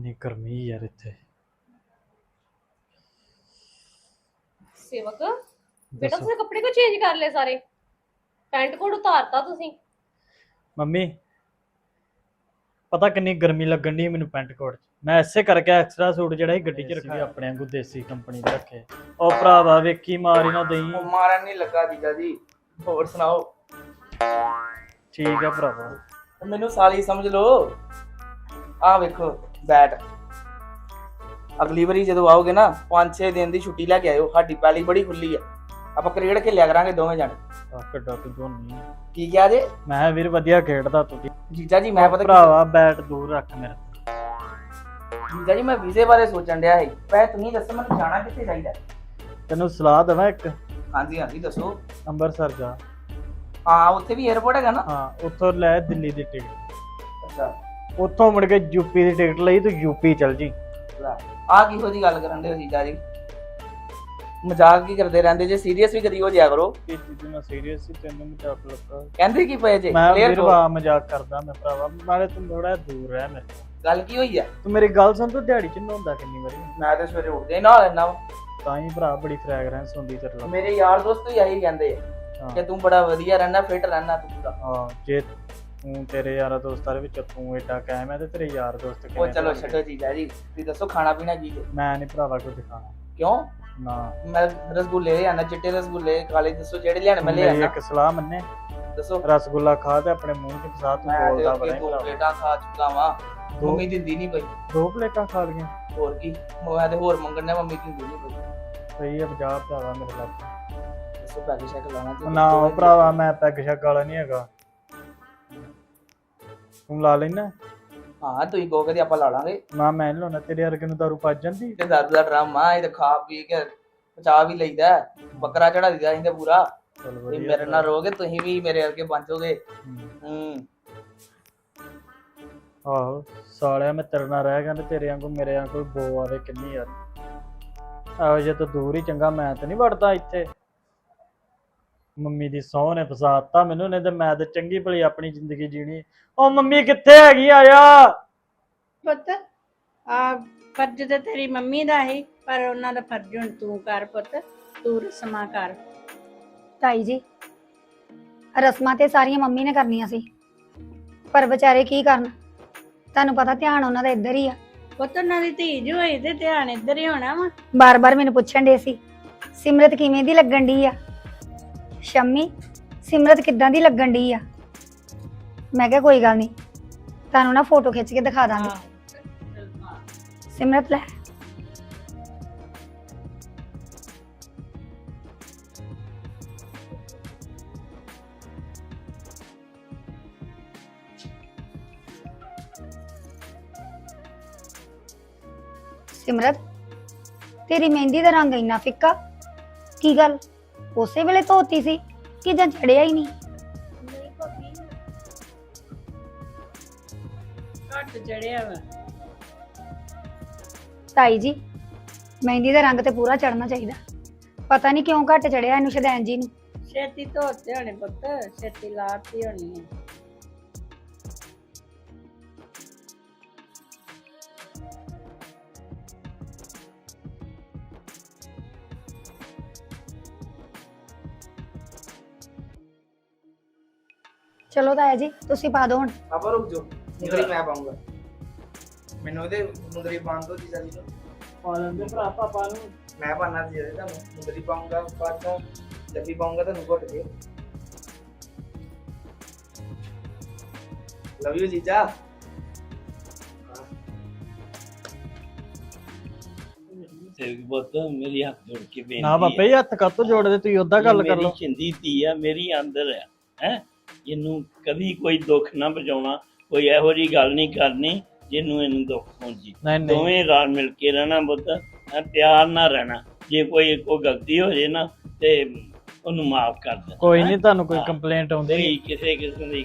ਕਿੰਨੀ ਗਰਮੀ ਯਾਰ ਇੱਥੇ। ਸੇਵਕ ਬੇਟਾ ਦੱਸੋ। ਤੁਸੀਂ ਕੱਪੜੇ ਕੋ ਚੇਂਜ ਕਰ ਲਏ ਸਾਰੇ? ਪੈਂਟ ਕੋਟ ਉਤਾਰਤਾ ਤੁਸੀਂ? ਮੰਮੀ ਪਤਾ ਕਿੰਨੀ ਗਰਮੀ ਲੱਗਣ ਦੀ ਮੈਨੂੰ ਪੈਂਟ ਕੋਟ 'ਚ। ਮੈਂ ਐਸੇ ਕਰਕੇ ਐਕਸਟਰਾ ਸੂਟ ਜਿਹੜਾ ਸੀ ਗੱਡੀ 'ਚ ਰੱਖਿਆ ਆਪਣੇ ਵਾਂਗੂ ਦੇਸੀ ਕੰਪਨੀ ਦੇ ਰੱਖੇ। ਉਹ ਭਰਾਵਾ ਵੇਖੀ ਮਾਰੀ ਨਾ ਦਈ। ਉਹ ਮਾਰਨ ਨਹੀਂ ਲੱਗਾ ਜੀਜਾ ਜੀ। ਹੋਰ ਸੁਣਾਓ? ਠੀਕ ਆ ਭਰਾਵਾ। ਮੈਨੂੰ ਸਾਲੀ ਸਮਝ ਲਓ। ਆਹ ਵੇਖੋ। ਬੈਟ ਅਗਲੀ ਵਾਰੀ ਜਦੋਂ ਆਓਗੇ ਨਾ 5-6 ਦਿਨ ਦੀ ਛੁੱਟੀ ਲੈ ਕੇ ਆਇਓ ਸਾਡੀ ਪੈਲੀ ਬੜੀ ਖੁੱਲੀ ਆ। ਆਪਾਂ ਕ੍ਰਿਕਟ ਖੇਲਿਆ ਕਰਾਂਗੇ ਦੋਵੇਂ ਜਣੇ। ਆ ਕਿੱਡਾ ਤੂੰ ਦੋਨੀ ਕੀ ਕਿਹਾ ਜੇ? ਮੈਂ ਵੀਰ ਵਧੀਆ ਖੇਡਦਾ ਤੂੰ ਵੀ। ਜੀਜਾ ਜੀ ਮੈਂ ਪਤਾ ਕੀ- ਭਰਾਵਾ ਬੈਟ ਦੂਰ ਰੱਖ ਮੇਰਾ। ਜੀਜਾ ਜੀ ਮੈਂ ਵੀਜ਼ੇ ਬਾਰੇ ਸੋਚਣ ਡਿਆ ਸੀ। ਪੈ ਤੁਸੀਂ ਦੱਸੋ ਮੈਨੂੰ ਜਾਣਾ ਕਿੱਥੇ ਚਾਹੀਦਾ? ਤੈਨੂੰ ਸਲਾਹ ਦੇਵਾਂ ਇੱਕ? ਹਾਂਜੀ ਹਾਂਜੀ ਦੱਸੋ। ਅੰਮ੍ਰਿਤਸਰ ਜਾ। ਹਾਂ ਉੱਥੇ ਵੀ 에어ਪੋਰਟ ਹੈਗਾ ਨਾ? ਹਾਂ ਉੱਥੋਂ ਲੈ ਦਿੱਲੀ ਦੀ ਟਿਕਟ ਅੱਛਾ। ਉੱਥੋਂ ਮੁੜ ਕੇ ਯੂਪੀ ਦੀ ਟਿਕਟ ਲਈ ਤੂੰ ਯੂਪੀ ਚੱਲ ਜੀ। ਆ ਕਿਹੋ ਜੀ ਗੱਲ ਕਰਨ ਦੇ ਹੋ ਜੀਜਾ ਜੀ? ਮਜ਼ਾਕ ਕੀ ਕਰਦੇ ਰਹਿੰਦੇ? ਜੇ ਸੀਰੀਅਸ ਵੀ ਕਦੀ ਹੋ ਜਾਇਆ ਕਰੋ। ਇਹ ਚੀਜ਼ ਮੈਂ ਸੀਰੀਅਸ ਸੀ ਤੈਨੂੰ ਮਜ਼ਾਕ ਲੱਗਾ। ਕਹਿੰਦੇ ਕੀ ਪਏ ਜੇ? ਮੈਂ Clear ਕਰੋ। ਵਾ ਮਜ਼ਾਕ ਕਰਦਾ ਮੈਂ ਭਰਾਵਾ। ਨਾਲੇ ਤੂੰ ਥੋੜਾ ਦੂਰ ਰਹਿ ਮੇਰੇ ਤੋਂ। ਗੱਲ ਕੀ ਹੋਈ ਆ? ਤੂੰ ਮੇਰੀ ਗੱਲ ਸੁਣ ਤੂੰ ਦਿਹਾੜੀ ਚ ਨਹਾਉਂਦਾ ਕਿੰਨੀ ਵਾਰੀ? ਮੈਂ ਤੇ ਸਵੇਰੇ ਉੱਠਦੇ ਹੀ ਨਾਲ ਲੈਣਾ ਤਾਂ ਹੀ ਭਰਾ ਬੜੀ ਫ੍ਰੈਗਰੈਂਸ ਹੁੰਦੀ ਤੇਰੇ ਨਾਲ। ਮੇਰੇ ਯਾਰ ਦੋਸਤ ਵੀ ਆਹੀ ਕਹਿੰਦੇ ਆ ਹਾਂ। ਕਿ ਤੂੰ ਬੜਾ ਵਧੀਆ ਰਹਿਣਾ ਫਿਟ ਰਹਿਣਾ ਤੂੰ ਪੂਰਾ। ਹਾਂ ਜੇ ਤੂੰ ਤੇਰੇ ਯਾਰਾਂ ਦੋਸਤਾਂ ਦੇ ਵਿੱਚ ਤੂੰ ਏਡਾ ਕਾਇਮ ਹੈ ਤੇ ਤੇਰੇ ਯਾਰ ਦੋਸਤ ਉਹ ਕਿਵੇਂ ਚਲੋ ਹੋਣਗੇ? ਛੱਡੋ ਜੀਜਾ ਜੀ। ਤੁਸੀਂ ਦੱਸੋ ਖਾਣਾ ਪੀਣਾ ਕੀ ਹੈ? ਮੈਂ ਨਹੀਂ ਭਰਾਵਾ ਕੁਝ ਖਾਣਾ ਕਿਉਂ? ਨਾ। ਮੈਂ ਰਸਗੁੱਲੇ ਲੈ ਆਣਾ ਚਿੱਟੇ ਰਸਗੁੱਲੇ ਕਾਲੇ ਦੱਸੋ ਜਿਹੜੇ ਲਿਆਣੇ ਮੈਂ ਲੈ ਮੇਰੀ ਆਣਾ ਇੱਕ ਸਲਾਹ ਮੰਨੇ। ਦੱਸੋ। ਰਸਗੁੱਲਾ ਖਾ ਤੇ ਆਪਣੇ ਮੂੰਹ 'ਚ ਫਸਾ ਤੂੰ ਮੈਂ ਤੇ ਬੋਲਦਾ ਅੱਗੇ ਬੜਾ ਦੋ ਪਲੇਟਾਂ ਖਾ ਚੁੱਕਾ ਵਾਂ। ਦੋ ਮੰਮੀ ਦਿੰਦੀ ਨਹੀਂ ਪਈ। ਦੋ ਪਲੇਟਾਂ ਖਾ ਲਈਆਂ। ਹੋਰ ਕੀ? ਮੈਂ ਤੇ ਹੋਰ ਮੰਗਣੇ ਮੰਮੀ ਦਿੰਦੀ ਨਹੀਂ ਪਈ। ਸਹੀ ਹੈ ਬਜਾ ਭਰਾਵਾ ਮੇਰੇ ਲੱਗ ਦੱਸੋ ਪੈਸੇ ਸ਼ੈਕ ਲਾਣਾ ਤੇ ਨਾ ਉਹ ਭਰਾਵਾ ਮੈਂ ਪੈਗ ਸ਼ੱਕ ਵਾਲਾ ਨਹੀਂ ਹੈਗਾ। ਤੂੰ ਲਾ ਲੈਣਾ ਹਾਂ ਤੁਸੀਂ ਕਹੋ ਕਦੀ ਆਪਾਂ ਲਾ ਲਾਂਗੇ। ਨਾ ਮੈਂ ਨੀ ਲਾਉਣਾ ਤੇਰੇ ਵਰਗੇ ਨੂੰ ਦਾਰੂ ਪੱਜ ਜਾਂਦੀ। ਤੇ ਦਾਰੂ ਦਾ ਡਰਾਮਾ ਇਹ ਤਾਂ ਖਾ ਪੀ ਕੇ ਪਚਾ ਵੀ ਲਈਦਾ। ਬੱਕਰਾ ਚੜਾ ਦਿੰਦਾ ਇਹਦੇ ਪੂਰਾ। ਚਲ ਵਧੀਆ ਮੇਰੇ ਨਾਲ ਰਹੋਗੇ ਤੁਸੀਂ ਵੀ ਮੇਰੇ ਵਰਗੇ ਬਣ ਜਾਓਗੇ। ਹੂੰ। ਹੂੰ। ਆਹੋ ਸਾਲਿਆ ਮੈਂ ਤੇਰੇ ਨਾਲ ਰਹਿ ਗਿਆ ਤੇ ਤੇਰੇ ਵਾਂਗੂ ਮੇਰੇ ਵਾਂਗੂ ਬੋ ਆਵੇ ਕਿੰਨੀ ਯਾਰ ਆਹੋ ਜੇ ਤੂੰ ਦੂਰ ਹੀ ਚੰਗਾ ਮੈਂ ਤਾਂ ਨਹੀਂ ਵੜਦਾ ਇੱਥੇ। ਮੰਮੀ ਦੀ ਸਹੁੰ ਨੇ ਫਸਾਤਾ ਮੈਨੂੰ ਨਹੀਂ ਤੇ ਮੈਂ ਤੇ ਚੰਗੀ ਭਲੀ ਆਪਣੀ ਜ਼ਿੰਦਗੀ ਜੀਣੀ। ਉਹ ਮੰਮੀ ਕਿੱਥੇ ਹੈਗੀ ਆ ਜਾ? ਪੁੱਤ ਆ ਫਰਜ਼ ਤੇ ਤੇਰੀ ਮੰਮੀ ਦਾ ਹੈ ਪਰ ਉਹਨਾਂ ਦਾ ਫਰਜ਼ ਹੁਣ ਤੂੰ ਕਰ ਪੁੱਤ ਤੂੰ ਰਸਮਾਂ ਕਰ। ਤਾਈ ਜੀ ਰਸਮਾਂ ਤੇ ਸਾਰੀਆਂ ਮੰਮੀ ਨੇ ਕਰਨੀਆਂ ਸੀ। ਪਰ ਵਿਚਾਰੇ ਕੀ ਕਰਨ? ਤੁਹਾਨੂੰ ਪਤਾ ਧਿਆਨ ਉਹਨਾਂ ਦਾ ਇੱਧਰ ਹੀ ਆ। ਪੁੱਤ ਉਹਨਾਂ ਦੀ ਧੀ ਜੋ ਹੋਈ ਤੇ ਧਿਆਨ ਇੱਧਰ ਹੀ ਹੋਣਾ ਵਾ। ਬਾਰ-ਬਾਰ ਮੈਨੂੰ ਪੁੱਛਣ ਦੇ ਸੀ ਸਿਮਰਤ ਕਿਵੇਂ ਦੀ ਲੱਗਣ ਦੀ ਆ? ਸ਼ੰਮੀ, ਸਿਮਰਤ ਕਿੱਦਾਂ ਦੀ ਲੱਗਣ ਦੀ ਆ? ਮੈਂ ਕਿਹਾ ਕੋਈ ਗੱਲ ਨਹੀਂ, ਤੁਹਾਨੂੰ ਨਾ ਫੋਟੋ ਖਿੱਚ ਕੇ ਦਿਖਾ ਦਾਂਗੇ। ਸਿਮਰਤ ਲੈ। ਸਿਮਰਤ, ਤੇਰੀ ਮਹਿੰਦੀ ਦਾ ਰੰਗ ਇੰਨਾ ਫਿੱਕਾ, ਕੀ ਗੱਲ? ਉਸੇ ਵੇਲੇ ਧੋਤੀ ਸੀ ਕਿ ਜਾਂ ਚੜਿਆ ਹੀ ਨਹੀਂ? ਨਹੀਂ ਭਾਬੀ ਘੱਟ ਚੜਿਆ ਵਾ। ਤਾਈ ਜੀ ਮਹਿੰਦੀ ਦਾ ਰੰਗ ਤੇ ਪੂਰਾ ਚੜਨਾ ਚਾਹੀਦਾ। ਪਤਾ ਨਹੀਂ ਕਿਉਂ ਘੱਟ ਚੜਿਆ ਇਹਨੂੰ ਸ਼ਦੈਨ ਜੀ ਨੂੰ। ਛੇਤੀ ਧੋਤੇ ਹੋਣੇ ਪੁੱਤ ਛੇਤੀ ਲਾਤੀ ਹੋਣੀ ਹੈ ਚਲੋ ਤਾਇਆ ਜੀ ਤੁਸੀਂ ਪਾ ਦਿਓ ਹੁਣ। ਪਾਪਾ ਰੁਕ ਜਾਓ ਮੁੰਦਰੀ ਮੈਂ ਪਾਉਂਗਾ। ਮੈਨੂੰ ਇਹਦੇ ਮੁੰਦਰੀ ਪਾਉਣ ਤੋਂ ਜੀਜਾ ਜੀ ਨੂੰ। ਪਾ ਲੈਂਦੇ ਭਰਾ ਪਾਪਾ ਨੂੰ ਮੈਂ ਪਾਣਾ ਜੀਜਾ ਜੀ ਮੁੰਦਰੀ ਪਾਉਂਗਾ ਚੋਂ ਜੱਫੀ ਪਾਉਂਗਾ ਤੁਹਾਨੂੰ ਘੁੱਟ ਕੇ। ਲਵ ਯੂ ਜੀਜਾ। ਤੇ ਬਹੁਤ ਮੇਰੀ ਹੱਥ ਜੋੜ ਕੇ ਬੇਨਤੀ ਨਾ ਬਾਪੇ ਜੀ ਹੱਥ ਕਾਤੋਂ ਜੋੜਦੇ? ਤੁਸੀਂ ਉਦਾਂ ਗੱਲ ਕਰ ਲਓ। ਮੇਰੀ ਚਿੰਦੀ ਧੀ ਆ ਮੇਰੀ ਅੰਦਰ ਆ ਹੈ? ਇਹਨੂੰ ਕਦੀ ਕੋਈ ਦੁੱਖ ਨਾ ਪਹੁੰਚਾਉਣਾ ਕੋਈ ਇਹੋ ਜੀ ਗੱਲ ਨਹੀਂ ਕਰਨੀ ਜਿਹਨੂੰ ਇਹਨੂੰ ਦੁੱਖ ਪਹੁੰਚੀ ਨਹੀਂ ਨਹੀਂ। ਦੋਵੇਂ ਰਲ ਮਿਲ ਕੇ ਰਹਿਣਾ ਪੁੱਤ ਪਿਆਰ ਨਾਲ ਰਹਿਣਾ। ਜੇ ਕੋਈ ਕੋਈ ਗਲਤੀ ਹੋ ਜੇ ਨਾ ਤੇ ਉਹਨੂੰ ਮਾਫ ਕਰ ਦੇ। ਕੋਈ ਨਹੀਂ ਤੁਹਾਨੂੰ ਕੋਈ ਕੰਪਲੇਂਟ ਆਉਂਦੀ ਕੋਈ ਕਿਸੇ ਕਿਸਮ ਦੀ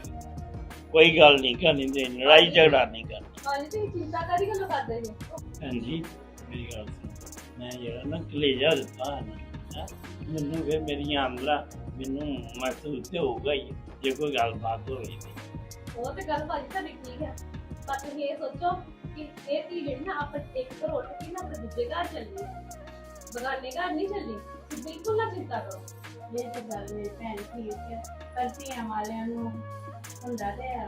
ਕੋਈ ਗੱਲ ਨਹੀਂ ਕਰਨੀ ਤੇ ਲੜਾਈ ਝਗੜਾ ਨਹੀਂ ਕਰਨਾ। ਹਾਂਜੀ ਤੁਸੀਂ ਚਿੰਤਾ ਕਾਦੀ ਗੱਲੋਂ ਕਰਦੇ ਜੀ? ਹਾਂਜੀ ਮੇਰੀ ਗੱਲ ਸੁਣ। ਮੈਂ ਜਿਹੜਾ ਨਾ ਕਲੇਜਾ ਦਿੱਤਾ ਨਾ ਹੈਂ, ਮੈਨੂੰ ਫਿਰ ਮੇਰੀਆਂ ਅੰਦਰਾਂ ਮੈਨੂੰ ਮਹਿਸੂਸ ਤੇ ਹੋਊਗਾ ਹੀ ਜੇ ਕੋਈ ਗੱਲਬਾਤ ਹੋਈ ਤੇ। ਉਹ ਤੇ ਗੱਲ ਭਾਜੀ ਤੁਹਾਡੀ ਠੀਕ ਹੈ। ਪਰ ਤੁਸੀਂ ਇਹ ਸੋਚੋ ਕਿ ਇਹ ਧੀ ਜਿਹੜੀ ਨਾ ਆਪਾਂ ਇੱਕ ਘਰ ਉੱਠ ਕੇ ਨਾ ਆਪਣੇ ਦੂਜੇ ਘਰ ਚੱਲੀ ਬਗਾਨੇ ਘਰ ਨਹੀਂ ਚੱਲੀ ਬਿਲਕੁਲ ਨਾ ਚਿੰਤਾ ਕਰੋ। ਇਹ ਤਾਂ ਗੱਲ ਮੇਰੀ ਭੈਣ ਠੀਕ ਹੈ ਪਰ ਧੀਆਂ ਵਾਲਿਆਂ ਨੂੰ ਹੁੰਦਾ ਤੇ ਹੈ।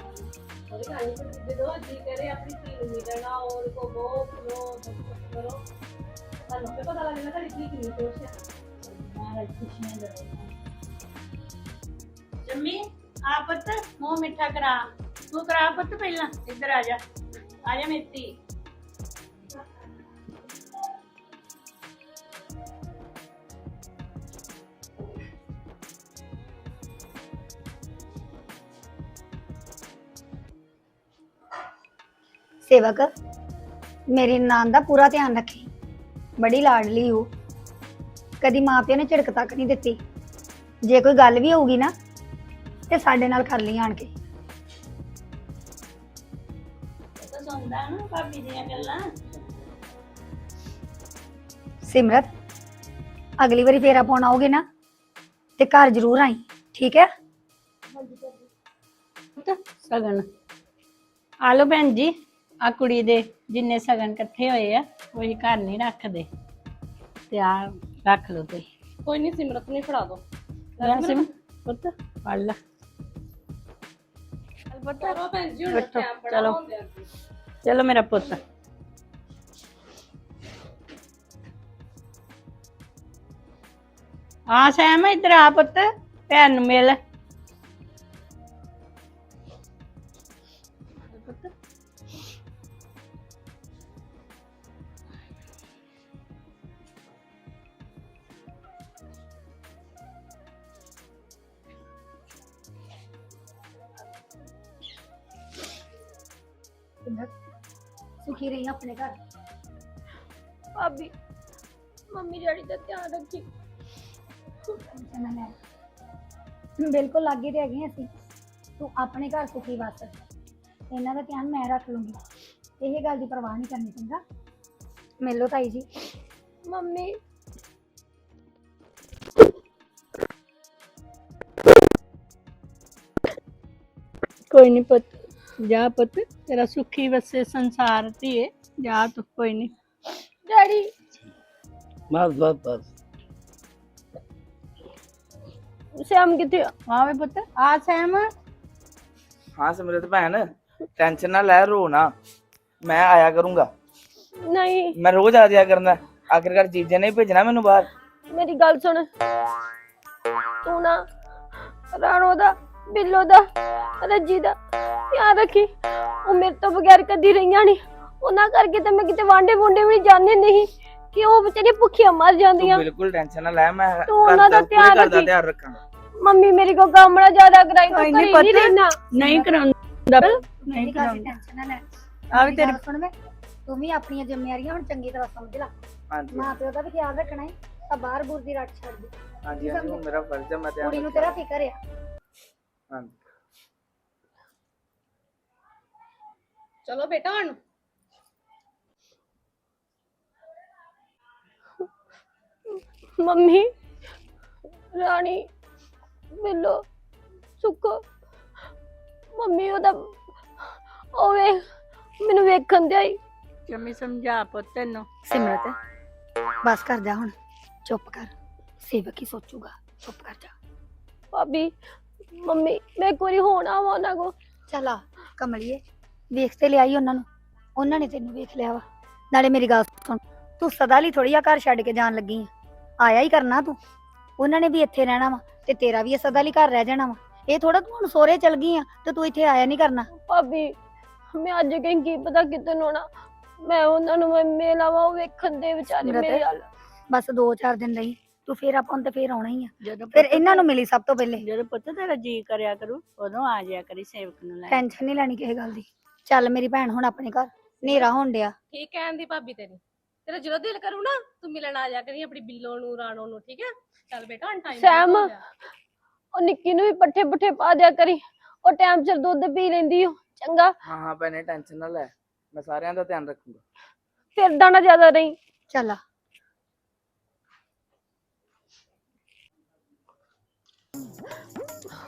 ਉਹਦੇ ਘਰ ਵਿੱਚ ਜਦੋਂ ਜੀ ਕਰੇ ਆਪਣੀ ਧੀ ਨੂੰ ਮਿਲਣਾ ਔਰ ਕੋ ਬੋ ਕਰੋ ਕਰੋ। ਤੁਹਾਨੂੰ ਕੀ ਪਤਾ ਲੱਗਣਾ ਤੁਹਾਡੀ ਧੀ ਕਿੰਨੀ ਖੁਸ਼ ਹੈ? ਮਹਾਰਾਜ ਖੁਸ਼ੀਆਂ ਦੇ ਜੰਮੀ? ਆ ਪੁੱਤ, ਮੂੰਹ ਮਿੱਠਾ ਕਰਾ। ਤੂੰ ਕਰਾ ਪੁੱਤ ਪਹਿਲਾਂ, ਇੱਧਰ ਆ ਜਾ। ਆ ਜਾ ਮੇਤੀ ਸੇਵਕ, ਮੇਰੀ ਨਾਨ ਦਾ ਪੂਰਾ ਧਿਆਨ ਰੱਖੀ। ਬੜੀ ਲਾਡਲੀ ਹੋ। ਕਦੀ ਮਾਪਿਆਂ ਨੇ ਝਿੜਕ ਤੱਕ ਨਹੀਂ ਦਿੱਤੀ। ਜੇ ਕੋਈ ਗੱਲ ਵੀ ਹੋਊਗੀ ਨਾ ਤੇ ਸਾਡੇ ਨਾਲ ਕਰ ਲਈ ਆਣ ਕੇ। ਇਹ ਤਾਂ ਸੁਣਦਾ ਨਾ ਭਾਬੀ ਦੀਆਂ ਗੱਲਾਂ। ਸਿਮਰਤ ਅਗਲੀ ਵਾਰੀ ਫੇਰਾ ਪਾਉਣ ਆਓਗੇ ਨਾ ਤੇ ਘਰ ਜ਼ਰੂਰ ਆਈ ਠੀਕ ਹੈ? ਸਗਨ। ਆ ਲੋ ਭੈਣ ਜੀ ਆ ਕੁੜੀ ਦੇ ਜਿੰਨੇ ਸਗਨ ਇਕੱਠੇ ਹੋਏ ਆ ਕੋਈ ਘਰ ਨਹੀਂ ਰੱਖਦੇ। ਤੇ ਆ ਰੱਖ ਲੋ ਤੇ ਕੋਈ ਨਹੀਂ ਸਿਮਰਤ ਨੂੰ ਹੀ ਫੜਾ ਦੋ। ਸਿਮ ਪੁੱਤ ਪੜ ਲੈ। ਕਰੋ ਭੈਣ ਜੀ ਹੁਣ ਬੈਠੋ, ਟਾਈਮ ਬੜਾ ਚਲੋ। ਹੋਣ ਦਿਆ ਅੱਗੇ। ਚਲੋ ਮੇਰਾ ਪੁੱਤ ਆ ਸੈਮ ਇੱਧਰ ਆ ਪੁੱਤ ਭੈਣ ਨੂੰ ਮਿਲ ਸੁਖੀ ਰਹੀ ਆਪਣੇ ਘਰ। ਭਾਬੀ ਮੰਮੀ ਡੈਡੀ ਦਾ ਧਿਆਨ ਰੱਖੀ। ਟੈਨਸ਼ਨ ਨਾ ਲੈ ਬਿਲਕੁਲ ਲੱਗੇ ਤੇ ਹੈਗੇ ਅਸੀਂ। ਤੂੰ ਆਪਣੇ ਘਰ ਸੁਖੀ ਵਸ ਇਹਨਾਂ ਦਾ ਧਿਆਨ ਮੈਂ ਰੱਖ ਲੂੰਗੀ। ਇਹ ਗੱਲ ਦੀ ਪਰਵਾਹ ਨਹੀਂ ਕਰਨੀ ਚੰਗਾ? ਮਿਲੋ ਤਾਈ ਜੀ। ਮੰਮੀ। ਕੋਈ ਨਹੀਂ ਪੁੱਤ। ਜਾ ਪੁੱਤ ਤੇਰਾ ਸੁਖੀ ਵਸੇ ਸੰਸਾਰ ਧੀਏ ਜਾ ਤੂੰ ਕੋਈ ਨਹੀਂ ਡੈਡੀ। ਬਸ ਬਸ ਬਸ। ਸ਼ਾਮ ਕਿੱਥੇ ਆ? ਆਵੇ ਪੁੱਤ ਆ ਸੈਮ। ਹਾਂ ਸਿਮਰਤ ਭੈਣ ਟੈਨਸ਼ਨ ਨਾ ਲੈ ਰੋ ਨਾ। ਮੈਂ ਆਇਆ ਕਰੂੰਗਾ। ਨਹੀਂ। ਮੈਂ ਰੋਜ਼ ਆ ਜਾਇਆ ਕਰਨਾ। ਆਖਿਰਕਾਰ ਜੀਜੇ ਨੇ ਹੀ ਭੇਜਣਾ ਮੈਨੂੰ ਬਾਹਰ। ਮੇਰੀ ਗੱਲ ਸੁਣ। ਤੂੰ ਨਾ ਰਾਣੋ ਦਾ ਬਿੱਲੋ ਦਾ ਰੱਜੀ ਦਾ ਧਿਆਨ ਰੱਖੀ। ਉਹ ਮੇਰੇ ਤੋਂ ਬਗੈਰ ਕਦੀ ਰਹੀਆਂ ਨਹੀਂ। ਉਹਨਾਂ ਕਰਕੇ ਤਾਂ ਮੈਂ ਕਿਤੇ ਵਾਂਡੇ ਵੁੰਡੇ ਵੀ ਜਾਂਦੇ ਨਹੀਂ ਕਿ ਉਹ ਵਿਚਾਰੀ ਭੁੱਖੀਆਂ ਮਰ ਤੂੰ ਜਾਂਦੀਆਂ ਬਿਲਕੁਲ ਟੈਨਸ਼ਨ ਨਾ ਲੈ ਮੈਂ ਤੂੰ ਉਹਨਾਂ ਦਾ ਧਿਆਨ ਰੱਖੀ। ਧਿਆਨ ਰੱਖਾਂਗਾ ਮੰਮੀ ਮੇਰੀ ਕੋ ਕੰਮ ਬੜਾ ਜ਼ਿਆਦਾ ਕਰਾਈ ਤੂੰ ਘਰੇ ਨਹੀਂ। ਰਹਿਣਾ ਨਹੀਂ ਕਰਾਉਂਦਾ। ਨਹੀਂ ਕਰਾਉਂਦਾ। ਟੈਨਸ਼ਨ ਨਾ ਲੈ। ਆ ਵੀ ਤੇਰੀ ਸੁਣ ਵੇ ਤੂੰ ਵੀ ਆਪਣੀਆਂ ਜ਼ਿੰਮੇਵਾਰੀਆਂ ਹੁਣ ਚੰਗੀ ਤਰ੍ਹਾਂ ਸਮਝ ਲੈ। ਹਾਂਜੀ। ਮਾਂ ਪਿਓ ਦਾ ਵੀ ਖਿਆਲ ਰੱਖਣਾ ਹੈ ਤਾਂ ਬਾਹਰ ਬੁਰ ਦੀ ਰੱਟ ਛੱਡ ਦੇ। ਹਾਂਜੀ ਹਾਂਜੀ ਮੇਰਾ ਫਰਜ਼ ਹੈ ਮੈਂ ਧਿਆਨ ਕੁੜੀ ਨੂੰ। ਤੇਰਾ ਫਿਕਰ ਆ। ਚਲੋ ਬੇਟਾ ਹੁਣ। ਮੰਮੀ ਰਾਣੀ ਬਿੱਲੋ ਸੁੱਕੋ ਮੰਮੀ ਉਹਦਾ ਉਹ ਵੇਖ ਮੈਨੂੰ ਵੇਖਣ ਦੇ ਆਈ ਜਮੀ ਸਮਝਾ ਪੁੱਤ ਤੈਨੂੰ। ਸਿਮਰਤ ਬਸ ਕਰ ਜਾ ਹੁਣ। ਚੁੱਪ ਕਰ। ਸੇਵਕ ਹੀ ਸੋਚੂਗਾ। ਚੁੱਪ ਕਰ ਜਾ। ਭਾਬੀ ਮੰਮੀ ਮੈਂ ਇੱਕ ਵਾਰੀ ਹੋਣਾ ਵਾ ਉਹਨਾਂ ਕੋ ਚੱਲ ਆ ਕਮਲੀਏ ਵੇਖ ਤੇ ਲਿਆਈ ਉਹਨਾਂ ਨੂੰ। ਉਹਨਾਂ ਨੇ ਤੈਨੂੰ ਵੇਖ ਲਿਆ ਵਾ। ਨਾਲੇ ਮੇਰੀ ਗੱਲ ਸੁਣ ਤੂੰ ਸਦਾ ਲਈ ਥੋੜੀ ਆ ਘਰ ਛੱਡ ਕੇ ਜਾਣ ਲੱਗੀ ਆ। ਆਇਆ ਹੀ ਕਰਨਾ ਤੂੰ। ਉਹਨਾਂ ਨੇ ਵੀ ਇੱਥੇ ਰਹਿਣਾ ਵਾ ਤੇ ਤੇਰਾ ਵੀ ਇਹ ਸਦਾ ਲਈ ਘਰ ਰਹਿ ਜਾਣਾ ਵਾ। ਇਹ ਥੋੜਾ ਤੂੰ ਹੁਣ ਸੋਹਰੇ ਚਲ ਗਈ ਆ ਤੇ ਤੂੰ ਇੱਥੇ ਆਇਆ ਨਹੀਂ ਕਰਨਾ। ਭਾਬੀ ਮੈਂ ਅੱਜ ਕਹੀਂ ਕੀ ਪਤਾ ਕਿਤੇ ਹੋਣਾ ਮੈਂ ਉਹਨਾਂ ਨੂੰ ਮੈਂ ਮੇਲਾਵਾ ਉਹ ਵੇਖਣ ਦੇ ਵਿਚਾਰੇ ਮੇਰੇ ਵੱਲ ਬਸ 2-4 ਦਿਨ ਰਹੀ। ਤੂੰ ਫੇਰ ਆਪਾਂ ਨੂੰ ਤੇ ਫੇਰ ਆਉਣਾ ਹੀ ਆ। ਜਦੋਂ ਫਿਰ ਇਹਨਾਂ ਨੂੰ ਮਿਲੀ ਸਭ ਤੋਂ ਪਹਿਲੇ। ਜਦੋਂ ਪੁੱਤ ਤੇਰਾ ਜੀ ਕਰਿਆ ਕਰੂ ਉਦੋਂ ਆ ਜਾਇਆ ਕਰੀ ਸੇਵਕ ਨੂੰ ਲੈ। ਟੈਨਸ਼ਨ ਨਹੀਂ ਲੈਣੀ ਕਿਸੇ ਗੱਲ ਦੀ। ਚੱਲ ਮੇਰੀ ਭੈਣ ਹੁਣ ਆਪਣੇ ਘਰ ਹਨੇਰਾ ਹੋਣ ਡਿਆ। ਠੀਕ ਕਹਿਣ ਦੀ ਭਾਬੀ ਤੇਰੀ? ਤੇਰਾ ਜਦੋਂ ਦਿਲ ਕਰੂ ਨਾ ਤੂੰ ਮਿਲਣ ਆ ਜਾ ਕਰੀ ਆਪਣੀ ਬਿੱਲੋ ਨੂੰ ਰਾਣੋ ਨੂੰ ਠੀਕ ਹੈ ਚੱਲ ਬੇਟਾ ਹੁਣ ਟਾਈਮ ਸੈਮ, ਉਹ ਨਿੱਕੀ ਨੂੰ ਵੀ ਪੱਠੇ ਪੁੱਠੇ ਪਾ ਦਿਆ ਕਰੀ। ਉਹ ਟਾਈਮ ਸਿਰ ਦੁੱਧ ਪੀ ਲੈਂਦੀ ਓ ਚੰਗਾ। ਹਾਂ ਹਾਂ ਭੈਣੇ ਟੈਨਸ਼ਨ ਨਾ ਲੈ। ਮੈਂ ਸਾਰਿਆਂ ਦਾ ਧਿਆਨ ਰੱਖੂੰਗਾ। ਫਿਰ ਦਾਣਾ ਜ਼ਿਆਦਾ ਨਹੀਂ। ਚੱਲ ਆ।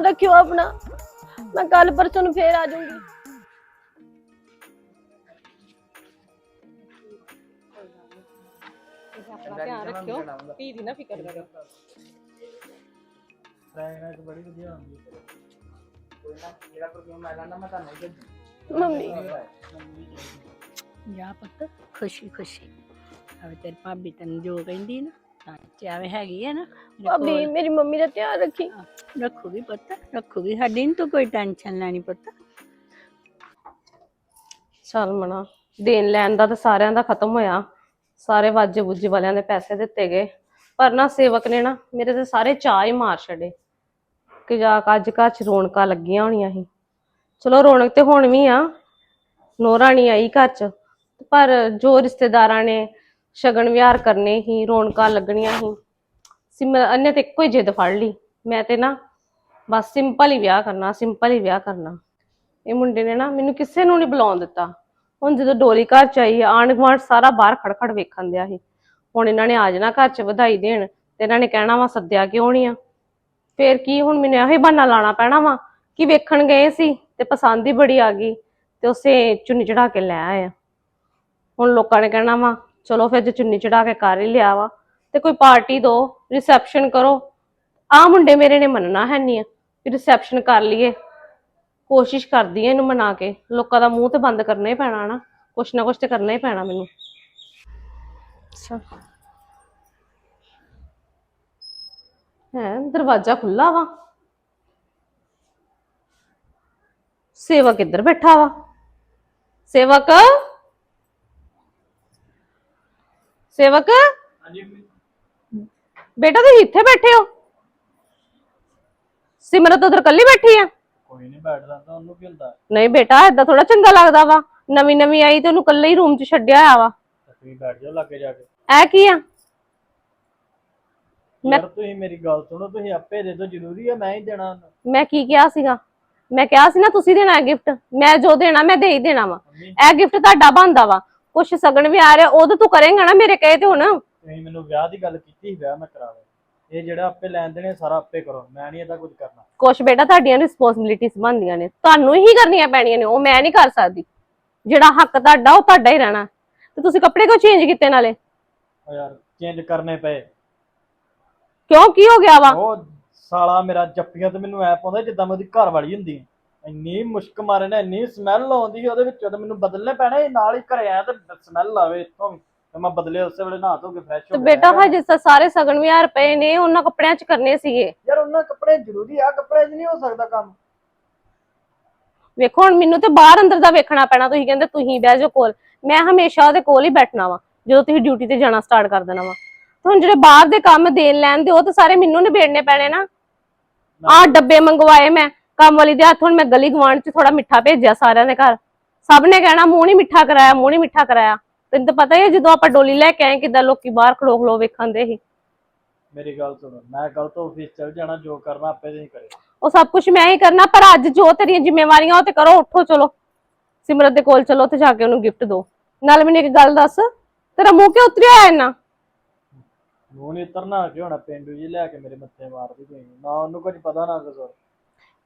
ਧਿਆਨ ਰੱਖਿਓ ਆਪਣਾ। ਮੈਂ ਕੱਲ ਪਰਸੋਂ ਨੂੰ ਫੇਰ ਆ ਜਾਊਂਗੀ। ਆਪਣਾ ਧਿਆਨ ਰੱਖਿਓ। ਧੀ ਦੀ ਨਾ ਫਿਕਰ ਕਰੋ। ਫਰੈਗਨੈਂਸ ਬੜੀ ਵਧੀਆ ਹੁੰਦੀ ਹੈ ਕੋਈ ਨਾ ਜਿਹੜਾ ਪਰਫਿਊਮ ਮੈਂ ਲੈਣਾ ਮੈਂ ਤੁਹਾਨੂੰ ਹੀ ਭੇਜੂ ਮੰਮੀ। ਜਾ ਪੁੱਤ ਖੁਸ਼ੀ ਖੁਸ਼ੀ। ਅਵੇ ਤੇਰੀ ਭਾਬੀ ਤੈਨੂੰ ਜੋ ਕਹਿੰਦੀ ਨਾ ਤਾਂ ਚਾਵੇ ਹੈਗੀ ਹੈ ਨਾ। ਮੇਰੇ ਭਾਬੀ ਕੋਲ। ਮੇਰੀ ਮੰਮੀ ਦਾ ਧਿਆਨ ਰੱਖੀ। ਰੱਖੂਗੀ ਪੁੱਤ ਰੱਖੂਗੀ। ਸਾਡੀ ਨੀ ਤੂੰ ਕੋਈ ਟੈਨਸ਼ਨ ਲੈਣੀ ਪੁੱਤ। ਚੱਲ ਮਣਾ ਦੇਣ ਲੈਣ ਦਾ ਤਾਂ ਸਾਰਿਆਂ ਦਾ ਖਤਮ ਹੋਇਆ। ਸਾਰੇ ਵਾਜੇ ਬੁੱਜੇ ਵਾਲਿਆਂ ਦੇ ਪੈਸੇ ਦਿੱਤੇ ਗਏ। ਪਰ ਨਾ ਸੇਵਕ ਨੇ ਨਾ ਮੇਰੇ ਤੇ ਸਾਰੇ ਚਾਅ ਹੀ ਮਾਰ ਛੱਡੇ। ਕਿ ਜਾ ਕੇ ਅੱਜ ਘਰ ਚ ਰੌਣਕਾਂ ਲੱਗੀਆਂ ਹੋਣੀਆਂ ਸੀ। ਚਲੋ ਰੌਣਕ ਤੇ ਹੁਣ ਵੀ ਆ। ਨੋਰਾਣੀ ਆਈ ਘਰ ਚ। ਪਰ ਜੋ ਰਿਸ਼ਤੇਦਾਰਾਂ ਨੇ ਸ਼ਗਨ ਵਿਹਾਰ ਕਰਨੇ ਹੀ, ਰੌਣਕਾਂ ਲੱਗਣੀਆਂ ਹੀ। ਸਿਮਰ, ਅੰਨੇ ਤੇ ਇੱਕੋ ਹੀ ਜਿੱਦ ਫੜ ਲਈ। ਮੈਂ ਤੇ ਨਾ ਬਸ ਸਿੰਪਲ ਹੀ ਵਿਆਹ ਕਰਨਾ ਸਿੰਪਲ ਹੀ ਵਿਆਹ ਕਰਨਾ। ਇਹ ਮੁੰਡੇ ਨੇ ਨਾ ਮੈਨੂੰ ਕਿਸੇ ਨੂੰ ਨਹੀਂ ਬੁਲਾਉਣ ਦਿੱਤਾ। ਹੁਣ ਜਦੋਂ ਡੋਲੀ ਘਰ ਚ ਆਈ, ਆਂਢ ਗੁਆਂਢ ਸਾਰਾ ਬਾਹਰ ਖੜਖੜ ਵੇਖਣ ਦਿਆ ਸੀ। ਹੁਣ ਇਹਨਾਂ ਨੇ ਆ ਜਾਣਾ ਘਰ ਚ ਵਧਾਈ ਦੇਣ ਤੇ ਇਹਨਾਂ ਨੇ ਕਹਿਣਾ ਵਾ, ਸੱਦਿਆ ਕਿਉਂ ਨਹੀਂ ਆ? ਫੇਰ ਕੀ ਹੁਣ ਮੈਨੂੰ ਇਹੋ ਹੀ ਬਹਾਨਾ ਲਾਣਾ ਪੈਣਾ ਵਾ ਕਿ ਵੇਖਣ ਗਏ ਸੀ ਤੇ ਪਸੰਦ ਹੀ ਬੜੀ ਆ ਗਈ ਤੇ ਉਸੇ ਚੁੰਨੀ ਚੜਾ ਕੇ ਲੈ ਆਇਆ ਹੁਣ ਲੋਕਾਂ ਨੇ ਕਹਿਣਾ ਵਾ ਚਲੋ ਫਿਰ ਜੇ ਚੁੰਨੀ ਚੜਾ ਕੇ ਕਰ ਹੀ ਲਿਆ ਵਾ। ਤੇ ਕੋਈ ਪਾਰਟੀ ਦੋ ਰਿਸੈਪਸ਼ਨ ਕਰੋ। ਆ ਮੁੰਡੇ ਮੇਰੇ ਨੇ ਮੰਨਣਾ ਹੈ ਨਹੀਂ ਵੀ ਰਿਸੈਪਸ਼ਨ ਕਰ ਲਈਏ। ਕੋਸ਼ਿਸ਼ ਕਰਦੀ ਐ ਇਹਨੂੰ ਮਨਾ ਕੇ। ਲੋਕਾਂ ਦਾ ਮੂੰਹ ਤੇ ਬੰਦ ਕਰਨਾ ਹੀ ਪੈਣਾ ਨਾ। ਕੁਛ ਨਾ ਕੁਛ ਤੇ ਕਰਨਾ ਹੀ ਪੈਣਾ ਮੈਨੂੰ। ਅੱਛਾ। ਹੈ ਦਰਵਾਜ਼ਾ ਖੁੱਲਾ ਵਾ? ਸੇਵਕ ਕਿੱਧਰ ਬੈਠਾ ਵਾ। ਸੇਵਕ? ਸੇਵਕ? ਹਾਂਜੀ। ਬੇਟਾ ਤੁਸੀਂ ਇੱਥੇ ਬੈਠੇ ਹੋ? ਸਿਮਰਤ ਉਧਰ ਕੱਲੀ ਬੈਠੀ ਆ? ਕੋਈ ਨਹੀਂ ਬੈਠਦਾ ਤਾਂ ਉਹਨੂੰ ਕੀ ਹੁੰਦਾ? ਨਹੀਂ ਬੇਟਾ ਏਦਾਂ ਥੋੜਾ ਚੰਗਾ ਲੱਗਦਾ ਵਾ। ਨਵੀਂ ਨਵੀਂ ਆਈ ਤੇ ਉਹਨੂੰ ਕੱਲੇ ਹੀ ਰੂਮ 'ਚ ਛੱਡਿਆ ਹੋਇਆ ਵਾ। ਤੁਸੀਂ ਬੈਠ ਜਾਓ ਲੱਗੇ ਜਾ ਕੇ। ਐ ਕੀ ਆ? ਮੈਂ- ਯਾਰ ਤੁਸੀਂ ਮੇਰੀ ਗੱਲ ਸੁਣੋ ਤੁਸੀਂ ਆਪੇ ਦੇ ਦਿਓ ਜ਼ਰੂਰੀ ਆ ਮੈਂ ਹੀ ਦੇਣਾ ਉਹਨੂੰ। ਮੈਂ ਕੀ ਕਿਹਾ ਸੀਗਾ? ਮੈਂ ਕਿਹਾ ਸੀ ਨਾ ਤੁਸੀਂ ਦੇਣਾ ਗਿਫਟ ਮੈਂ ਜੋ ਦੇਣਾ ਮੈਂ ਦੇ ਹੀ ਦੇਣਾ ਵਾ। ਇਹ ਗਿਫਟ ਤੁਹਾਡਾ ਬਣਦਾ ਵਾ। ਕੁਛ ਸਗਣ ਵੀ ਆ ਰਿਹਾ ਉਦੋਂ ਤੂੰ ਕਰੇਂਗਾ ਨਾ ਮੇਰੇ ਕਹੇ ਤੇ ਹੁਣ। ਤੁਸੀਂ ਮੈਨੂੰ ਵਿਆਹ ਦੀ ਗੱਲ ਕੀਤੀ ਵਿਆਹ ਮੈਂ ਕਰਾ ਲਿਆ ਇਹ ਜਿਹੜਾ ਆਪੇ ਲੈਣ ਦੇਣੇ ਸਾਰਾ ਆਪੇ ਕਰੋ। ਮੈਂ ਨਹੀਂ ਇਹਦਾ ਕੁਝ ਕਰਨਾ। ਕੁਛ ਬੇਟਾ ਤੁਹਾਡੀਆਂ ਰਿਸਪੌਂਸਿਬਿਲਿਟੀਆਂ ਬਣਦੀਆਂ ਨੇ। ਤੁਹਾਨੂੰ ਹੀ ਕਰਨੀਆਂ ਪੈਣੀਆਂ ਨੇ ਉਹ ਮੈਂ ਨਹੀਂ ਕਰ ਸਕਦੀ। ਜਿਹੜਾ ਹੱਕ ਤੁਹਾਡਾ ਉਹ ਤੁਹਾਡਾ ਹੀ ਰਹਿਣਾ। ਤੇ ਤੁਸੀਂ ਕੱਪੜੇ ਕਿਉਂ ਚੇਂਜ ਕੀਤੇ ਨਾਲੇ? ਉਹ ਯਾਰ ਚੇਂਜ ਕਰਨੇ ਪਏ। ਕਿਉਂ? ਕੀ ਹੋ ਗਿਆ ਵਾ? ਉਹ ਸਾਲਾ ਮੇਰਾ ਜੱਫੀਆਂ ਤੇ ਮੈਨੂੰ ਐ ਪਾਉਂਦਾ ਜਿੱਦਾਂ ਮੈਂ ਉਹਦੀ ਘਰ ਵਾਲੀ ਹੁੰਦੀ ਆ। ਇੰਨੀ ਮੁਸ਼ਕ ਮਾਰੇ ਨੇ ਇੰਨੀ ਸਮੈਲ ਆਉਂਦੀ ਉਹਦੇ ਵਿੱਚੋਂ ਤੇ ਮੈਨੂੰ ਬਦਲਨੇ ਪੈਣੇ ਇਹ ਨਾਲ ਹੀ ਘਰੇ ਆਇਆ ਤੇ ਸਮੈਲ ਆਵੇ ਇੱਥੋਂ ਤੇ ਮੈਂ ਬਦਲੇ ਉਸੇ ਵੇਲੇ ਨਹਾ ਧੋ ਕੇ ਫਰੈਸ਼ ਤੇ ਹੋ ਬੇਟਾ ਗਿਆ। ਹਜੇ ਤਾਂ ਸਾਰੇ ਸਗਣ ਵਿਹਾਰ ਪਏ ਨੇ ਉਹਨਾਂ ਕੱਪੜਿਆਂ 'ਚ ਕਰਨੇ ਸੀਗੇ। ਯਾਰ ਉਹਨਾਂ ਕੱਪੜੇ ਜ਼ਰੂਰੀ ਆ ਕੱਪੜੇ 'ਚ ਨਹੀਂ ਹੋ ਸਕਦਾ ਕੰਮ। ਵੇਖੋ ਹੁਣ ਮੈਨੂੰ ਤੇ ਬਾਹਰ ਅੰਦਰ ਦਾ ਵੇਖਣਾ ਪੈਣਾ ਤੁਸੀਂ ਕਹਿੰਦੇ ਤੁਸੀਂ ਬਹਿ ਜਾਓ ਕੋਲ। ਮੈਂ ਹਮੇਸ਼ਾ ਉਹਦੇ ਕੋਲ ਹੀ ਬੈਠਣਾ ਵਾ ਜਦੋਂ ਤੁਸੀਂ ਡਿਊਟੀ ਤੇ ਜਾਣਾ ਸਟਾਰਟ ਕਰ ਦੇਣਾ ਵਾ। ਤੇ ਹੁਣ ਜਿਹੜੇ ਬਾਹਰ ਦੇ ਕੰਮ ਦੇਣ ਲੈਣ ਦੇ ਉਹ ਤਾਂ ਸਾਰੇ ਮੈਨੂੰ ਨਿਬੇੜਨੇ ਪੈਣੇ ਨਾ। ਆਹ ਡੱਬੇ ਮੰਗਵਾਏ ਮੈਂ ਕੰਮ ਵਾਲੀ ਦੇ ਹੱਥ ਹੁਣ ਮੈਂ ਗਲੀ ਗਵਾਂਢ 'ਚ ਥੋੜਾ ਮਿੱਠਾ ਭੇਜਿਆ ਸਾਰਿਆਂ ਦੇ ਘਰ। ਸਭ ਨੇ ਕਹਿਣਾ ਮੂੰਹ ਨਹੀਂ ਮਿੱਠਾ ਕਰਾਇਆ ਮੂੰਹ ਨਹੀਂ ਮਿੱਠਾ ਕਰਾਇਆ। ਤੈਨੂੰ ਤਾਂ ਪਤਾ ਹੀ ਹੈ ਜਦੋਂ ਆਪਾਂ ਡੋਲੀ ਲੈ ਕੇ ਆਏ ਕਿਦਾਂ ਲੋਕੀ ਬਾਹਰ ਖੜੋ ਖੜੋ ਵੇਖਣ ਦੇ ਸੀ। ਮੇਰੀ ਗੱਲ ਸੁਣੋ ਮੈਂ ਗਲਤ ਆਫਿਸ ਚਲ ਜਾਣਾ ਜੋ ਕਰਨਾ ਆਪੇ ਨਹੀਂ ਕਰੇ ਉਹ ਸਭ ਕੁਝ ਮੈਂ ਹੀ ਕਰਨਾ ਪਰ ਅੱਜ ਜੋ ਤੇਰੀਆਂ ਜ਼ਿੰਮੇਵਾਰੀਆਂ ਉਹ ਤੇ ਕਰੋ ਉੱਠੋ ਚਲੋ। ਸਿਮਰਤ ਦੇ ਕੋਲ ਚਲੋ ਤੇ ਜਾ ਕੇ ਉਹਨੂੰ ਗਿਫਟ ਦਿਓ ਨਾਲ ਮੈਨੂੰ ਇੱਕ ਗੱਲ ਦੱਸ ਤੇਰਾ ਮੂੰਹ ਕਿਉਂ ਉਤਰਿਆ ਹੋਇਆ ਇੰਨਾ? ਮੂੰਹ ਨਹੀਂ ਉਤਰਨਾ ਕਿ ਹੋਣਾ? ਪਿੰਡੂ ਜੀ ਲੈ ਕੇ ਮੇਰੇ ਮੱਥੇ ਮਾਰਦੀ ਪਈ ਨਾ ਉਹਨੂੰ ਕੁਝ ਪਤਾ ਨਾ ਕੁਝ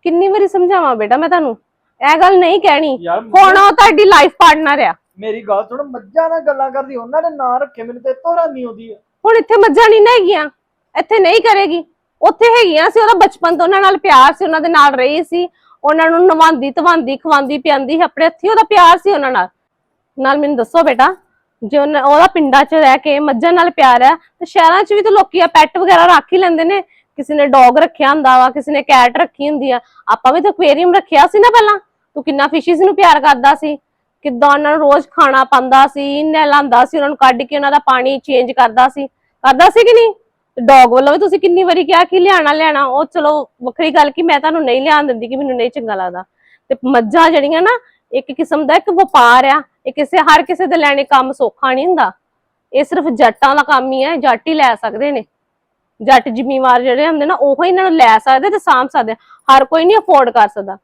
ਕਿੰਨੀ ਵਾਰੀ ਸਮਝਾਵਾਂ ਬੇਟਾ ਮੈਂ ਤੁਹਾਨੂੰ? ਇਹ ਗੱਲ ਨਹੀਂ ਕਹਿਣੀ। ਯਾਰ ਹੁਣ ਉਹ ਤੁਹਾਡੀ ਲਾਈਫ ਪਾਰਟਨਰ ਆ। ਮੇਰੀ ਗੱਲ ਸੁਣ ਮੱਝਾਂ ਨਾਲ ਗੱਲਾਂ ਕਰਦੀ ਉਹਨਾਂ ਨੇ ਨਾਂ ਰੱਖੇ ਮੈਨੂੰ ਤੇ ਤੋਰਾ ਨਹੀਂ ਆਉਂਦੀ ਆ। ਹੁਣ ਇੱਥੇ ਮੱਝਾਂ ਨਹੀਂ ਨਾ ਹੈਗੀਆਂ ਇੱਥੇ ਨਹੀਂ ਕਰੇਗੀ। ਉੱਥੇ ਹੈਗੀਆਂ ਸੀ ਉਹਦਾ ਬਚਪਨ ਤੋਂ ਉਹਨਾਂ ਨਾਲ ਪਿਆਰ ਸੀ ਉਹਨਾਂ ਦੇ ਨਾਲ ਰਹੀ ਸੀ। ਉਹਨਾਂ ਨੂੰ ਨਵਾਉਂਦੀ ਧਵਾਉਂਦੀ ਖਵਾਉਂਦੀ ਪਿਆਂਦੀ ਆਪਣੇ ਹੱਥੀ ਉਹਦਾ ਪਿਆਰ ਸੀ ਉਹਨਾਂ ਨਾਲ। ਨਾਲ ਮੈਨੂੰ ਦੱਸੋ ਬੇਟਾ ਜੇ ਉਹਦਾ ਪਿੰਡਾਂ 'ਚ ਰਹਿ ਕੇ ਮੱਝਾਂ ਨਾਲ ਪਿਆਰ ਹੈ ਤੇ ਸ਼ਹਿਰਾਂ 'ਚ ਵੀ ਤਾਂ ਲੋਕੀ ਆ ਪੈਟ ਵਗੈਰਾ ਰੱਖ ਹੀ ਲੈਂਦੇ ਨੇ। ਕਿਸੇ ਨੇ ਡੌਗ ਰੱਖਿਆ ਹੁੰਦਾ ਵਾ, ਕਿਸੇ ਨੇ ਕੈਟ ਰੱਖੀ ਹੁੰਦੀ ਆ, ਆਪਾਂ ਵੀ ਤਾਂ ਐਕੁਆਰੀਅਮ ਰੱਖਿਆ ਸੀ ਨਾ ਪਹਿਲਾਂ। ਤੂੰ ਕਿੰਨਾ ਫਿਸ਼ੀਜ਼ ਨੂੰ ਪਿਆਰ ਕਰਦਾ ਸੀ। ਕਿੱਦਾਂ ਉਹਨਾਂ ਨੂੰ ਰੋਜ਼ ਖਾਣਾ ਪਾਉਂਦਾ ਸੀ ਨਹਿਲਾਉਂਦਾ ਸੀ, ਉਹਨਾਂ ਨੂੰ ਕੱਢ ਕੇ ਉਹਨਾਂ ਦਾ ਪਾਣੀ ਚੇਂਜ ਕਰਦਾ ਸੀ। ਕਰਦਾ ਸੀ ਕਿ ਨਹੀਂ? ਡੌਗ ਵੱਲੋਂ ਵੀ ਤੁਸੀਂ ਕਿੰਨੀ ਵਾਰੀ ਕਿਹਾ ਕਿ ਲਿਆਣਾ ਲੈਣਾ ਉਹ ਚਲੋ, ਵੱਖਰੀ ਗੱਲ ਕਿ ਮੈਂ ਤੁਹਾਨੂੰ ਨਹੀਂ ਲਿਆਣ ਦਿੰਦੀ ਕਿ ਮੈਨੂੰ ਨਹੀਂ ਚੰਗਾ ਲੱਗਦਾ। ਤੇ ਮੱਝਾਂ ਜਿਹੜੀਆਂ ਨਾ, ਇੱਕ ਕਿਸਮ ਦਾ ਇੱਕ ਵਪਾਰ ਆ। ਇਹ ਕਿਸੇ, ਹਰ ਕਿਸੇ ਦੇ ਲੈਣੇ ਕੰਮ ਸੌਖਾ ਨਹੀਂ ਹੁੰਦਾ। ਇਹ ਸਿਰਫ ਜੱਟਾਂ ਦਾ ਕੰਮ ਹੀ ਹੈ ਜੱਟ ਹੀ ਲੈ ਸਕਦੇ ਨੇ। ਜੱਟ ਜ਼ਿਮੀਵਾਰ ਜਿਹੜੇ ਹੁੰਦੇ ਨਾ, ਉਹ ਇਹਨਾਂ ਨੂੰ ਲੈ ਸਕਦੇ ਤੇ ਸਾਂਭ ਸਕਦੇ ਹਰ ਕੋਈ ਨਹੀਂ ਅਫੋਰਡ ਕਰ ਸਕਦਾ।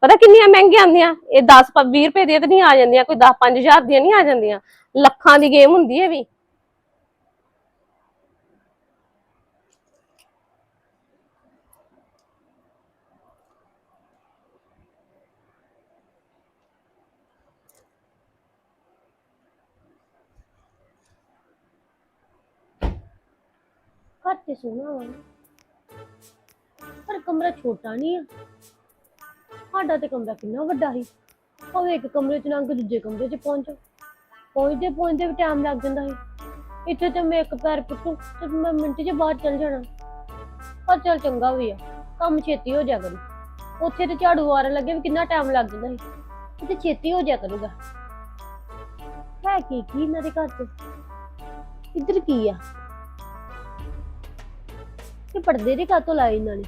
ਪਤਾ ਕਿੰਨੀਆਂ ਮਹਿੰਗੀਆਂ ਆਉਂਦੀਆਂ? ਇਹ 10 20 ਰੁਪਏ ਦੀਆਂ ਤਾਂ ਨਹੀਂ ਆ ਜਾਂਦੀਆਂ, ਕੋਈ 10 5000 ਦੀਆਂ ਨਹੀਂ ਆ ਜਾਂਦੀਆਂ। ਲੱਖਾਂ ਦੀ ਗੇਮ ਹੁੰਦੀ ਹੈ ਵੀ। ਘਰ ਤੇ ਸੋਹਣਾ ਵਾ। ਪਰ ਕਮਰਾ ਛੋਟਾ ਨਹੀਂ ਆ। ਸਾਡਾ ਤੇ ਕਮਰਾ ਕਿੰਨਾ ਵੱਡਾ ਸੀ। ਭਾਵੇਂ ਇੱਕ ਕਮਰੇ ਚ ਲੰਘ ਕੇ ਦੂਜੇ ਕਮਰੇ ਚ ਪਹੁੰਚ। ਪਹੁੰਚਦੇ ਪਹੁੰਚਦੇ ਵੀ ਟਾਈਮ ਲੱਗ ਜਾਂਦਾ ਸੀ। ਇੱਥੇ ਤੇ ਮੈਂ ਇੱਕ ਪੈਰ ਪੁੱਟੂ ਤੇ ਮੈਂ ਮਿੰਟ 'ਚ ਬਾਹਰ ਚਲ ਜਾਣਾ। ਪਰ ਚੱਲ ਚੰਗਾ ਵੀ ਆ। ਕੰਮ ਛੇਤੀ ਹੋ ਜਾ ਕਰੂ। ਉੱਥੇ ਤੇ ਝਾੜੂ ਵਾਰਨ ਲੱਗੇ ਵੀ ਕਿੰਨਾ ਟਾਈਮ ਲੱਗ ਜਾਂਦਾ ਸੀ। ਇੱਥੇ ਛੇਤੀ ਹੋ ਜਾ ਕਰੂਗਾ। ਹੈ ਕੀ ਕੀ ਇਹਨਾਂ ਦੇ ਘਰ 'ਚ? ਇੱਧਰ ਕੀ ਆ? ਕਿ ਪਰਦੇ ਦੇ ਕਾਤੋਂ ਲਾਏ ਇਹਨਾਂ ਨੇ।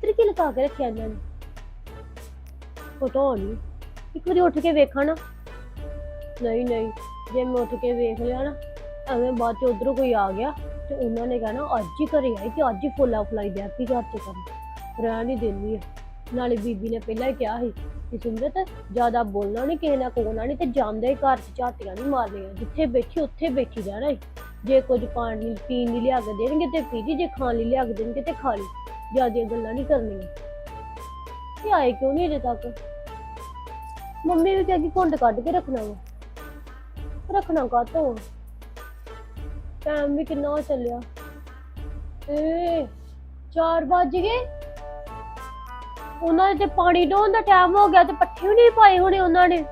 ਫਿਰ ਕੀ ਲਗਾ ਕੇ ਰੱਖਿਆ ਇਹਨਾਂ ਨੇ। ਫੋਟੋ ਨਹੀਂ ਇੱਕ ਵਾਰੀ ਉੱਠ ਕੇ ਵੇਖਾਂ ਨਾ। ਨਹੀਂ ਨਹੀਂ, ਜੇ ਮੈਂ ਉੱਠ ਕੇ ਵੇਖ ਲਿਆ ਨਾ, ਐਵੇਂ ਬਾਅਦ ਚ ਉਧਰੋਂ ਕੋਈ ਆ ਗਿਆ ਤੇ ਉਹਨਾਂ ਨੇ ਕਹਿਣਾ, ਅੱਜ ਹੀ ਘਰੇ ਆਈ ਤੇ ਅੱਜ ਹੀ ਫੁੱਲਾ ਫੁਲਾਈ ਦੇ ਆਪੀ ਘਰ ਚ ਕਰਨ ਰਹਿਣ ਨਹੀਂ ਦਿੰਦੀ ਆ। ਨਾਲੇ ਬੀਬੀ ਨੇ ਪਹਿਲਾਂ ਹੀ ਕਿਹਾ ਸੀ ਕਿ ਸਿਮਰਤ ਜ਼ਿਆਦਾ ਬੋਲਣਾ ਨਹੀਂ ਕਿਸੇ ਨਾਲ ਕੋਣਾ ਨਹੀਂ ਤੇ ਜਾਂਦੇ ਹੀ ਘਰ ਚ ਝਾਤੀਆਂ ਨਹੀਂ ਮਾਰਨੀਆਂ। ਜਿੱਥੇ ਬੈਠੀ, ਉੱਥੇ ਬੈਠੀ ਰਹਿਣਾ ਈ। ਜੇ ਕੁਝ ਪਾਣੀ, ਪੀਣ ਲਈ ਲਿਆ ਕੇ ਦੇਣਗੇ ਤੇ ਪੀ ਲਈ ਜੇ ਖਾਣ ਲਈ ਲਿਆ ਕੇ ਦੇਣਗੇ ਤੇ ਖਾ ਲਈ। ਜਿਆਦੀਆਂ ਗੱਲਾਂ ਨਹੀਂ ਕਰਨੀਆਂ। ਇਹ ਆਏ ਕਿਉਂ ਨਹੀਂ ਅਜੇ ਤੱਕ? ਮੰਮੀ ਵੀ ਕਹਿੰਦੀ ਘੁੰਡ ਕੱਢ ਕੇ ਰੱਖਣਾ ਵਾ। ਰੱਖਣਾ ਕਾਤੋਂ ਟਾਈਮ ਵੀ ਕਿੰਨਾ ਚੱਲਿਆ। ਏ 4 ਵੱਜ ਗਏ। ਉਹਨਾਂ ਦੇ ਤੇ ਪਾਣੀ ਡੋਣ ਦਾ ਟਾਈਮ ਹੋ ਗਿਆ ਤੇ ਪੱਠੇ ਵੀ ਨਹੀਂ ਪਾਏ ਹੋਣੇ ਉਹਨਾਂ ਨੇ।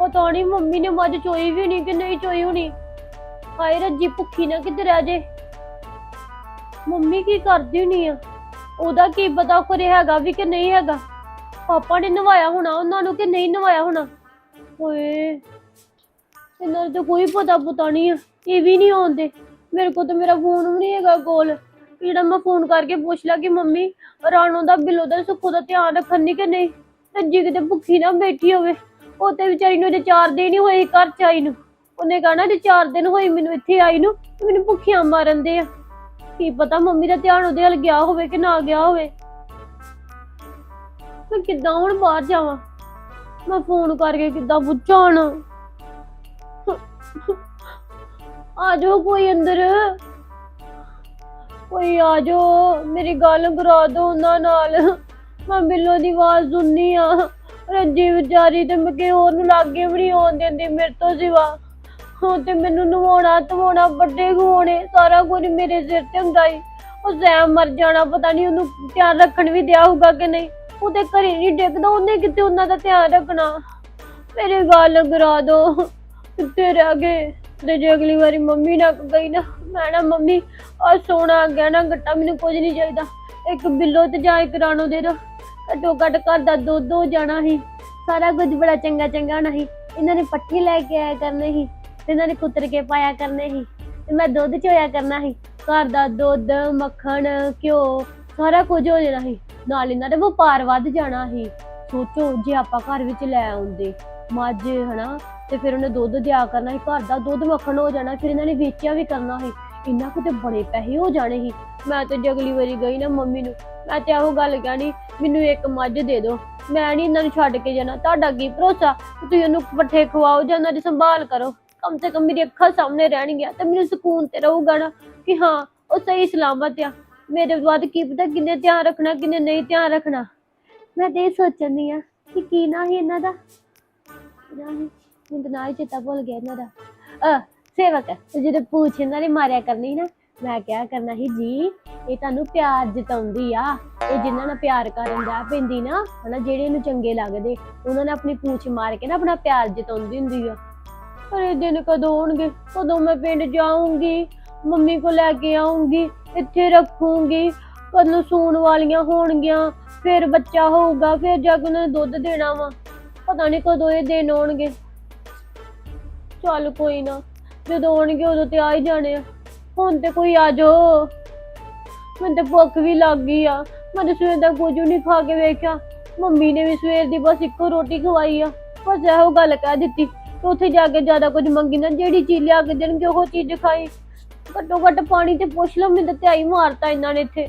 ਪਤਾ ਨਹੀਂ ਮੰਮੀ ਨੇ ਮੱਝ ਚੋਈ ਵੀ ਨਹੀਂ ਕਿ ਨਹੀਂ ਚੋਈ ਹੋਣੀ। ਹਾਏ ਰੱਜੀ, ਭੁੱਖੀ ਨਾ ਕਿੱਧਰ ਰਹਿ ਜੇ। ਮੰਮੀ ਕੀ ਕਰਦੀ ਨਹੀਂ ਆ? ਉਹਦਾ ਕੀ ਪਤਾ ਕਰੇ ਹੈਗਾ ਵੀ ਕਿ ਨਹੀਂ ਹੈਗਾ? ਪਾਪਾ ਨੇ ਨਵਾਇਆ ਹੋਣਾ, ਉਹਨਾਂ ਨੂੰ ਕਿ ਨਹੀਂ ਨਵਾਇਆ ਹੋਣਾ? ਓਏ, ਇਹਨਾਂ ਨੂੰ ਤਾਂ ਕੋਈ ਪਤਾ ਪਤਾ ਨਹੀਂ ਆ, ਇਹ ਵੀ ਨਹੀਂ ਆਉਂਦੇ। ਮੇਰੇ ਕੋਲ ਤਾਂ ਮੇਰਾ ਫੋਨ ਵੀ ਨਹੀਂ ਹੈਗਾ ਕੋਲ। ਜਿਹੜਾ ਮੈਂ ਫੋਨ ਕਰਕੇ ਪੁੱਛ ਲਿਆ ਕਿ ਮੰਮੀ, ਰਾਣੋ ਦਾ ਬਿੱਲੋ ਦਾ ਸੁੱਖੋ ਦਾ ਧਿਆਨ ਰੱਖਣੀ ਕਿ ਨਹੀਂ? ਰੱਜੀ ਕਿਤੇ ਭੁੱਖੀ ਨਾ ਬੈਠੀ ਹੋਵੇ। ਉਹ ਤੇ ਵਿਚਾਰੀ ਨੂੰ ਜੇ ਚਾਰ ਦਿਨ ਹੀ ਹੋਏ ਘਰ ਚ ਆਈ ਨੂੰ। ਉਹਨੇ ਕਹਣਾ ਜੇ ਚਾਰ ਦਿਨ ਹੋਏ ਮੈਨੂੰ ਇੱਥੇ ਆਈ ਨੂੰ, ਤੇ ਮੈਨੂੰ ਭੁੱਖੀਆਂ ਮਾਰਨ ਦੇ ਆ। ਕੀ ਪਤਾ ਮੰਮੀ ਦਾ ਧਿਆਨ ਉਹਦੇ ਵੱਲ ਗਿਆ ਹੋਵੇ ਕਿ ਨਾ ਗਿਆ ਹੋਵੇ। ਮੈਂ ਕਿੱਦਾਂ ਹੁਣ ਬਾਹਰ ਜਾਵਾਂ? ਮੈਂ ਫੋਨ ਕਰਕੇ ਕਿੱਦਾਂ ਪੁੱਛਾਂ ਆ ਜਾਓ ਕੋਈ ਅੰਦਰ। ਕੋਈ ਆ ਜਾਓ ਮੇਰੀ ਗੱਲ ਕਰਾ ਦੋ ਉਹਨਾਂ ਨਾਲ। ਮੈਂ ਬਿੱਲੋ ਦੀ ਆਵਾਜ਼ ਸੁਣਨੀ ਆ। ਰੱਜੀ ਵਿਚਾਰੀ ਤੇ ਮੈਂ ਹੋਰ ਨੂੰ ਲਾਗੇ ਵੀ ਨਹੀਂ ਆਉਣ ਦਿੰਦੀ, ਮੇਰੇ ਤੋਂ ਸਿਵਾ। ਹੁਣ ਤੇ ਮੈਨੂੰ ਨਵਾਉਣਾ, ਧਵਾਉਣਾ, ਵੱਡੇ ਹੋਣੇ, ਸਾਰਾ ਕੁਝ ਮੇਰੇ ਸਿਰ ਤੇ ਹੁੰਦਾ ਹੀ ਉਹ ਜ਼ੈਮ ਮਰ ਜਾਣਾ, ਪਤਾ ਨਹੀਂ ਉਹਨੂੰ ਧਿਆਨ ਰੱਖਣ ਵੀ ਦਿਆ ਹੋਊਗਾ ਕਿ ਨਹੀਂ। ਉਹ ਤੇ ਘਰੇ ਨਹੀਂ ਡਿੱਗਦਾ, ਉਹਨੇ ਕਿਤੇ ਉਹਨਾਂ ਦਾ ਧਿਆਨ ਰੱਖਣਾ? ਮੇਰੇ ਗੱਲ ਕਰਾ ਦੋ, ਕਿੱਥੇ ਰਹਿ ਗਏ? ਤੇ ਜੇ ਅਗਲੀ ਵਾਰੀ ਮੰਮੀ ਨਾ ਗਈ ਨਾ, ਮੈਂ ਨਾ ਮੰਮੀ ਆ ਸੋਨਾ ਗਹਿਣਾ ਗੱਟਾ ਮੈਨੂੰ ਕੁਝ ਨਹੀਂ ਚਾਹੀਦਾ। ਇੱਕ ਬਿੱਲੋ ਤੇ ਜਾਂ ਇੱਕ ਰਾਣੋ ਦੇ ਦੋ। ਘੱਟੋ ਘੱਟ ਘਰ ਦਾ ਦੁੱਧ ਹੋ ਜਾਣਾ ਸੀ ਸਾਰਾ ਕੁਝ ਬੜਾ ਚੰਗਾ ਚੰਗਾ ਹੋਣਾ ਸੀ ਇਹਨਾਂ ਨੇ ਪੱਠੇ ਲੈ ਕੇ ਆਇਆ ਕਰਨੇ ਸੀ ਤੇ ਇਹਨਾਂ ਨੇ ਕੁੱਤਰ ਕੇ ਪਾਇਆ ਕਰਨੇ ਸੀ ਤੇ ਮੈਂ ਦੁੱਧ ਚੋਇਆ ਕਰਨਾ ਸੀ। ਘਰ ਦਾ ਦੁੱਧ, ਮੱਖਣ, ਘਿਓ, ਸਾਰਾ ਕੁਝ ਹੋ ਜਾਣਾ ਸੀ। ਨਾਲ ਇਹਨਾਂ ਦਾ ਵਪਾਰ ਵੱਧ ਜਾਣਾ ਸੀ। ਸੋਚੋ ਜੇ ਆਪਾਂ ਘਰ ਵਿੱਚ ਲੈ ਆਉਂਦੇ ਮੱਝ, ਹਨਾ, ਤੇ ਫਿਰ ਉਹਨੇ ਦੁੱਧ ਦਿਆ ਕਰਨਾ ਸੀ। ਘਰ ਦਾ ਦੁੱਧ ਮੱਖਣ ਹੋ ਜਾਣਾ, ਫਿਰ ਇਹਨਾਂ ਨੇ ਵੇਚਿਆ ਵੀ ਕਰਨਾ ਸੀ। ਇਹਨਾਂ ਕੋਲ ਬੜੇ ਪੈਸੇ ਹੋ ਜਾਣੇ ਸੀ। ਮੈਂ ਤੇ ਜੇ ਅਗਲੀ ਵਾਰੀ ਗਈ ਨਾ ਮੰਮੀ ਨੂੰ, ਮੈਂ ਤੇ ਇਹੋ ਗੱਲ ਕਹਿਣੀ, ਮੈਨੂੰ ਇੱਕ ਮੱਝ ਦੇ ਦਿਓ। ਮੈਂ ਨਹੀਂ ਇਹਨਾਂ ਨੂੰ ਛੱਡ ਕੇ ਜਾਣਾ। ਤੁਹਾਡਾ ਕੀ ਭਰੋਸਾ? ਤੁਸੀਂ ਉਹਨੂੰ ਪੱਠੇ ਖਵਾਓ ਜਾਂ ਉਹਨਾਂ ਦੀ ਸੰਭਾਲ ਕਰੋ। ਕਮ ਸੇ ਕਮ ਮੇਰੀ ਅੱਖਾਂ ਸਾਹਮਣੇ ਰਹਿਣਗੀਆਂ ਤੇ ਮੈਨੂੰ ਸਕੂਨ ਤੇ ਰਹੂਗਾ ਨਾ ਕਿ ਹਾਂ, ਉਹ ਸਹੀ ਸਲਾਮਤ ਆ। ਮੇਰੇ ਬਾਅਦ ਕੀ ਪਤਾ ਕਿੰਨੇ ਧਿਆਨ ਰੱਖਣਾ, ਕਿੰਨੇ ਨਹੀਂ ਧਿਆਨ ਰੱਖਣਾ। ਮੈਂ ਤੇ ਇਹ ਸੋਚਣੀ ਆ ਕਿ ਕੀ ਨਾ ਹੀ ਇਹਨਾਂ ਦਾ? ਮੈਨੂੰ ਤਾਂ ਨਾ ਹੀ ਚੇਤਾ ਭੁੱਲ ਗਿਆ ਇਹਨਾਂ ਦਾ। ਅ ਸੇਵਕ ਤੇ ਜਦੋਂ ਪੂਛ ਇਹਨਾਂ ਨੇ ਮਾਰਿਆ ਕਰਨੀ ਨਾ, ਮੈਂ ਕਿਹਾ ਕਰਨਾ ਸੀ, ਜੀ, ਇਹ ਤੁਹਾਨੂੰ ਪਿਆਰ ਜਿਤਾਉਂਦੀ ਆ। ਇਹ ਜਿਨ੍ਹਾਂ ਨਾਲ ਪਿਆਰ ਕਰਨ ਦਾ ਪੈਂਦੀ ਨਾ, ਹਨਾ, ਜਿਹੜੇ ਇਹਨੂੰ ਚੰਗੇ ਲੱਗਦੇ, ਉਹਨਾਂ ਨੇ ਆਪਣੀ ਪੂਛ ਮਾਰ ਕੇ ਨਾ ਆਪਣਾ ਪਿਆਰ ਜਿਤਾਉਂਦੀ ਹੁੰਦੀ ਆ। ਪਰ ਇਹ ਦਿਨ ਕਦੋਂ ਆਉਣਗੇ? ਕਦੋਂ ਮੈਂ ਪਿੰਡ ਜਾਊਂਗੀ? ਮੰਮੀ ਕੋ ਲੈ ਕੇ ਆਉਂਗੀ ਇੱਥੇ ਰੱਖੂੰਗੀ। ਕਦੋਂ ਸੂਣ ਵਾਲੀਆਂ ਹੋਣਗੀਆਂ? ਫਿਰ ਬੱਚਾ ਹੋਊਗਾ, ਫਿਰ ਜਾ ਕੇ ਉਹਨਾਂ ਨੂੰ ਦੁੱਧ ਦੇਣਾ ਵਾ। ਪਤਾ ਨਹੀਂ ਕਦੋਂ ਇਹ ਦਿਨ ਆਉਣਗੇ। ਚੱਲ ਕੋਈ ਨਾ, ਜਦੋਂ ਆਉਣਗੇ ਉਦੋਂ ਤੇ ਆ ਹੀ ਜਾਣੇ ਆ। ਹੁਣ ਤੇ ਕੋਈ ਆ ਜਾਓ। ਮੈਨੂੰ ਤਾਂ ਭੁੱਖ ਵੀ ਲੱਗ ਗਈ ਆ। ਮੈਂ ਤਾਂ ਸਵੇਰ ਦਾ ਕੁਝ ਵੀ ਨਹੀਂ ਖਾ ਕੇ ਵੇਖਿਆ। ਮੰਮੀ ਨੇ ਵੀ ਸਵੇਰ ਦੀ ਬਸ ਇੱਕੋ ਰੋਟੀ ਖਵਾਈ ਆ। ਬਸ ਇਹੋ ਗੱਲ ਕਹਿ ਦਿੱਤੀ। ਕਿ ਉੱਥੇ ਜਾ ਕੇ ਜ਼ਿਆਦਾ ਕੁਝ ਮੰਗੀ ਨਾ, ਜਿਹੜੀ ਚੀਜ਼ ਲਿਆ ਕੇ ਦੇਣਗੇ ਉਹ ਚੀਜ਼ ਖਾਈ। ਘੱਟੋ ਘੱਟ ਪਾਣੀ ਤੇ ਪੁੱਛ ਲਓ, ਮੈਨੂੰ ਤਾਂ ਧਿਆਈ ਮਾਰਤਾ ਇਹਨਾਂ ਨੇ ਇੱਥੇ।